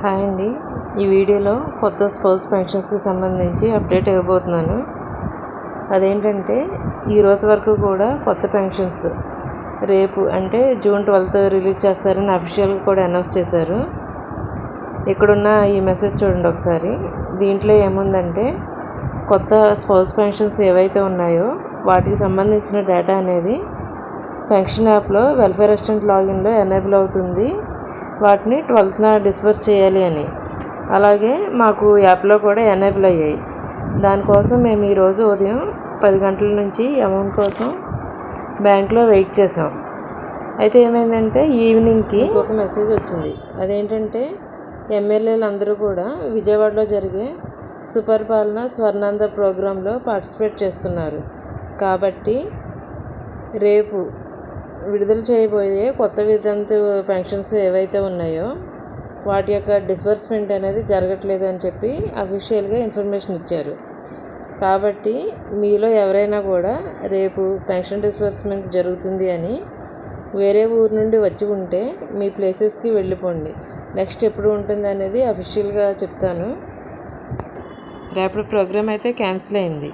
Hi అండి. ఈ వీడియోలో కొత్త స్పౌస్ పెన్షన్స్కి సంబంధించి అప్డేట్ ఇవ్వబోతున్నాను. అదేంటంటే ఈ రోజు వరకు కూడా కొత్త పెన్షన్స్ రేపు అంటే జూన్ ట్వెల్త్ రిలీజ్ చేస్తారని అఫీషియల్గా కూడా అనౌన్స్ చేశారు. ఇక్కడున్న ఈ మెసేజ్ చూడండి ఒకసారి. దీంట్లో ఏముందంటే కొత్త స్పౌస్ పెన్షన్స్ ఏవైతే ఉన్నాయో వాటికి సంబంధించిన డేటా అనేది పెన్షన్ యాప్లో వెల్ఫేర్ అసిస్టెంట్ లాగిన్లో ఎనేబుల్ అవుతుంది. వాటిని ట్వెల్త్న డిస్బర్స్ చేయాలి అని. అలాగే మాకు యాప్లో కూడా ఎనేబుల్ అయ్యాయి. దానికోసం మేము ఈరోజు ఉదయం పది గంటల నుంచి అమౌంట్ కోసం బ్యాంక్లో వెయిట్ చేసాం అయితే ఏమైందంటే ఈవినింగ్కి ఒక మెసేజ్ వచ్చింది. అదేంటంటే ఎమ్మెల్యేలు అందరూ కూడా విజయవాడలో జరిగే సుపరిపాలన స్వర్ణాంద ప్రోగ్రాంలో పార్టిసిపేట్ చేస్తున్నారు. కాబట్టి రేపు విడుదల చేయబోయే కొత్త వితంతు పెన్షన్స్ ఏవైతే ఉన్నాయో వాటి యొక్క డిస్బర్స్మెంట్ అనేది జరగట్లేదు అని చెప్పి అఫీషియల్గా ఇన్ఫర్మేషన్ ఇచ్చారు. కాబట్టి మీలో ఎవరైనా కూడా రేపు పెన్షన్ డిస్బర్స్మెంట్ జరుగుతుంది అని వేరే ఊరు నుండి వచ్చి ఉంటే మీ ప్లేసెస్కి వెళ్ళిపోండి. నెక్స్ట్ ఎప్పుడు ఉంటుంది అనేది అఫీషియల్గా చెప్తాను. రేపటి ప్రోగ్రామ్ అయితే క్యాన్సిల్ అయింది.